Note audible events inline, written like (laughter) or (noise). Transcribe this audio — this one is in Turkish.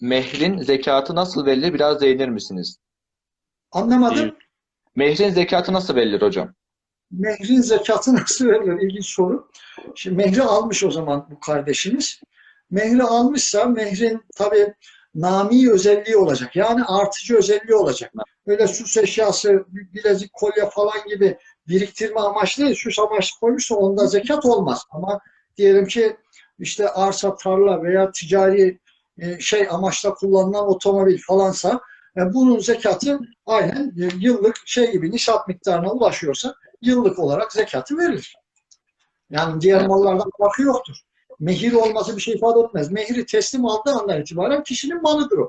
mehrin zekatı nasıl verilir? Biraz değinir misiniz? Anlamadım. Mehrin zekatı nasıl verilir hocam? Mehrin zekatı (laughs) nasıl verilir? İlginç soru. Şimdi mehri almış o zaman bu kardeşimiz. Mehri almışsa mehrin tabii nami özelliği olacak. Yani artıcı özelliği olacak. Öyle süs eşyası, bilezik, kolye falan gibi biriktirme amaçlı süs amaçlı koymuşsa onda zekat olmaz. Ama diyelim ki işte arsa, tarla veya ticari e, şey amaçla kullanılan otomobil falansa e, bunun zekatı aynen e, yıllık şey gibi nisap miktarına ulaşıyorsa yıllık olarak zekatı verilir. Yani diğer mallardan farkı yoktur. Mehir olması bir şey ifade etmez. Mehiri teslim aldığı andan itibaren kişinin malıdır o.